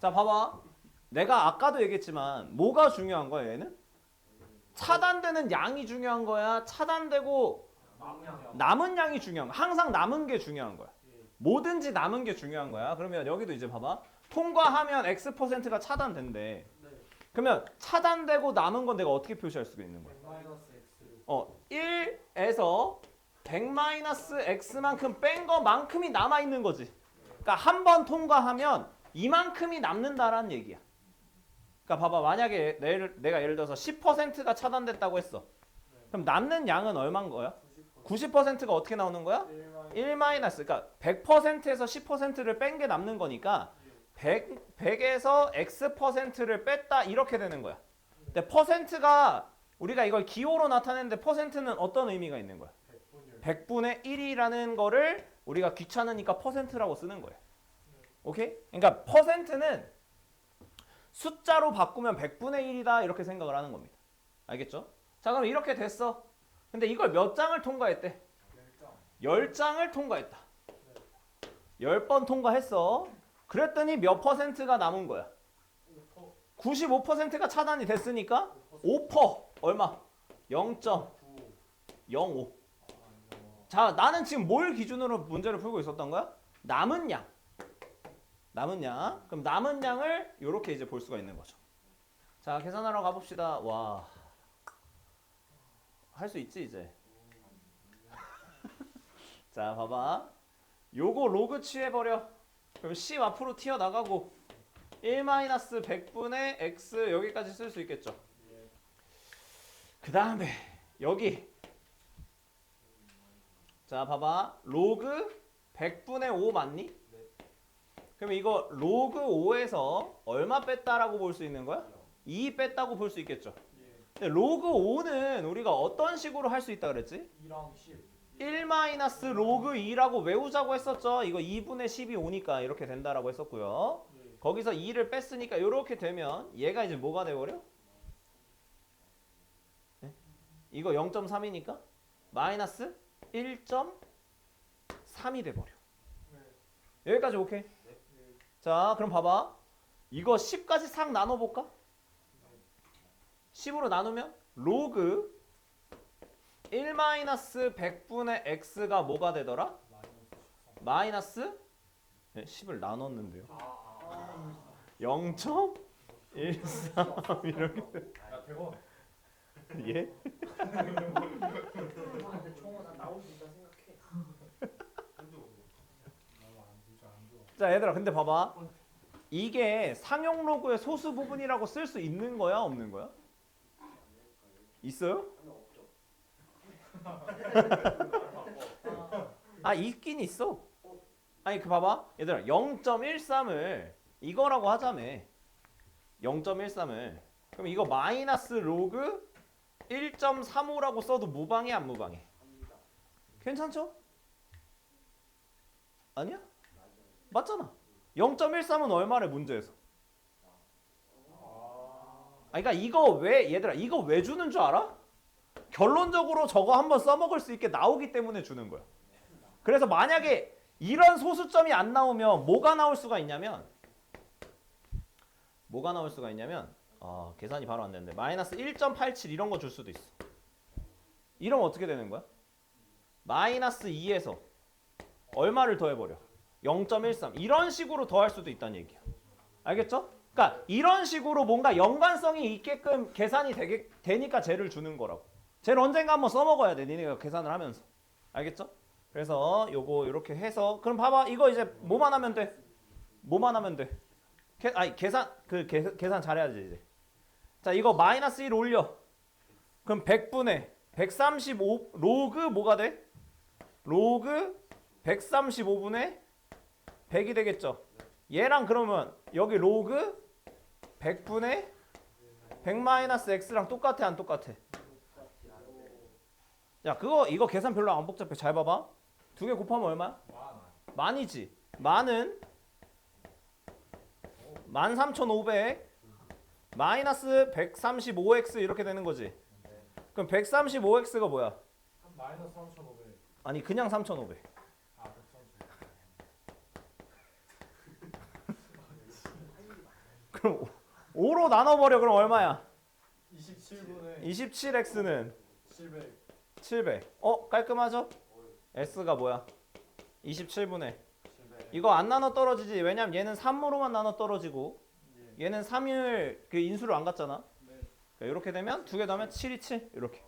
자, 봐봐. 내가 아까도 얘기했지만 뭐가 중요한 거야, 얘는? 차단되는 양이 중요한 거야. 차단되고. 남은 양이 중요한 거야. 항상 남은 게 중요한 거야. 뭐든지 남은 게 중요한 거야. 그러면 여기도 이제 봐봐. 통과하면 X%가 차단된대. 네. 그러면 차단되고 남은 건 내가 어떻게 표시할 수가 있는 거야? x. 어, 1에서 100-x만큼 뺀 거만큼이 남아 있는 거지. 그러니까 한 번 통과하면 이만큼이 남는다라는 얘기야. 그러니까 봐봐. 만약에 내- 내가 예를 들어서 10%가 차단됐다고 했어. 그럼 남는 양은 얼마인 거야? 90%가 어떻게 나오는 거야? 1 마이너스. 그러니까 100%에서 10%를 뺀 게 남는 거니까 100, 100에서 x%를 뺐다 이렇게 되는 거야. 근데 퍼센트가 우리가 이걸 기호로 나타내는데 퍼센트는 어떤 의미가 있는 거야? 100분의 1이라는 거를 우리가 귀찮으니까 퍼센트라고 쓰는 거예요. 오케이? 그러니까 퍼센트는 숫자로 바꾸면 100분의 1이다 이렇게 생각을 하는 겁니다. 알겠죠? 자 그럼 이렇게 됐어. 근데 이걸 몇 장을 통과했대? 10장 을 통과했다. 10번 통과했어. 그랬더니 몇 퍼센트가 남은 거야? 95%가 차단이 됐으니까 5% 얼마? 0.05. 자, 나는 지금 뭘 기준으로 문제를 풀고 있었던 거야? 남은 양. 남은 양. 그럼 남은 양을 이렇게 이제 볼 수가 있는 거죠. 자, 계산하러 가봅시다. 와. 할 수 있지, 이제. 자, 봐봐. 요거 로그 취해버려. 그럼 C 앞으로 튀어나가고 1-100분의 x 여기까지 쓸 수 있겠죠. 그 다음에 여기 자 봐봐 로그 100분의 5 맞니? 그럼 이거 로그 5에서 얼마 뺐다라고 볼 수 있는 거야? 2 뺐다고 볼 수 있겠죠. 근데 로그 5는 우리가 어떤 식으로 할 수 있다 그랬지? 2랑 10. 1 마이너스 로그 2라고 외우자고 했었죠. 이거 2분의 10이 오니까 이렇게 된다라고 했었고요. 예. 거기서 2를 뺐으니까 이렇게 되면 얘가 이제 뭐가 돼버려? 네? 이거 0.3이니까 마이너스 1.3이 돼버려. 네. 여기까지 오케이? 자 그럼 봐봐. 이거 10까지 싹 나눠볼까? 10으로 나누면 로그 1 마이너스 100분의 x가 뭐가 되더라? 마이너스 네, 10을 나눴는데요. 아, 0.13 이렇게 야, 100원. 예? 생각해. 자 얘들아 근데 봐봐 이게 상용 로그의 소수 부분이라고 쓸 수 있는 거야 없는 거야? 있어요? 아 있긴 있어 아니 그 봐봐 얘들아 0.13을 이거라고 하자며 0.13을 그럼 이거 마이너스 로그 1.35라고 써도 무방해 안 무방해? 괜찮죠? 아니야? 맞잖아. 0.13은 얼마래 문제에서? 아, 그러니까 이거 왜 얘들아 이거 왜 주는 줄 알아? 결론적으로 저거 한번 써먹을 수 있게 나오기 때문에 주는 거야. 그래서 만약에 이런 소수점이 안 나오면 뭐가 나올 수가 있냐면 뭐가 나올 수가 있냐면 아 계산이 바로 안 되는데 마이너스 1.87 이런 거 줄 수도 있어. 이러면 어떻게 되는 거야? 마이너스 2에서 얼마를 더해버려? 0.13 이런 식으로 더할 수도 있다는 얘기야. 알겠죠? 그러니까 이런 식으로 뭔가 연관성이 있게끔 계산이 되게, 되니까 쟤를 주는 거라고. 쟤를 언젠가 한번 써먹어야 돼. 니네가 계산을 하면서. 알겠죠? 그래서 요거 이렇게 해서 그럼 봐봐 이거 이제 뭐만 하면 돼? 뭐만 하면 돼? 계, 아니 계산 그 계, 계산 잘해야지 이제. 자 이거 마이너스 1 올려. 그럼 100분의 135 로그 뭐가 돼? 로그 135분의 100이 되겠죠. 얘랑 그러면 여기 로그 100분의 100 마이너스 x랑 똑같아 안 똑같아? 야 그거 이거 계산 별로 안 복잡해. 잘 봐봐. 두 개 곱하면 얼마야? 만이지. 만은 13,500 마이너스 135x 이렇게 되는 거지. 그럼 135x가 뭐야? 한 마이너스 3,500. 아니 그냥 3,500. 아, 130. 그럼 5로 나눠버려 그럼 얼마야? 27분의 27x는 700 700. 어 깔끔하죠? s가 뭐야? 27분의 700 이거 안 나눠 떨어지지 왜냐면 얘는 3으로만 나눠 떨어지고 예. 얘는 3일 그 인수를 안 갔잖아 네. 이렇게 되면 두 개 더하면 7이 7 이렇게